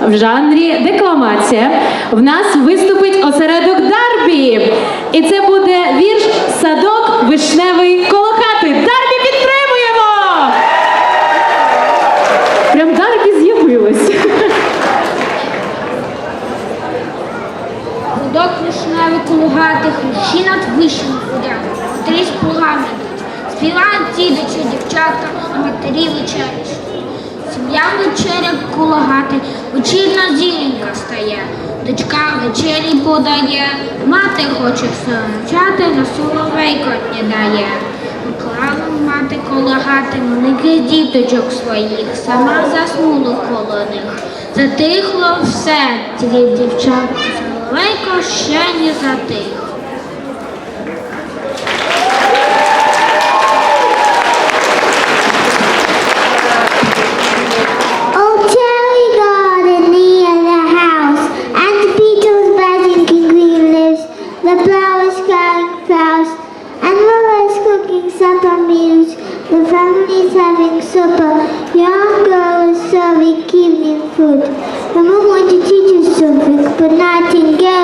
в жанрі декламація. В нас виступить осередок Дарбі. І це буде вірш Садок вишневий коло хати. Дарбі підтримуємо! Прям Дарбі з'явилось. Гудок вишневий кулугатих, хрущі над вишнею ходять, матері з. Співають дідичі, дівчата, а матері вечерять. Кулагати, вечірна зіленька стає. Дочка вечері подає, мати хоче все навчати, на соловейко не дає. Поклала мати коло гати маленьких діточок своїх, сама заснула коло них. Затихло все, тільки дівчатка соловейко ще не затих. The flowers carrying flowers, and mother's cooking supper meals. The family's having supper. Young girl is serving evening food. Mom going to teach you something, but not in is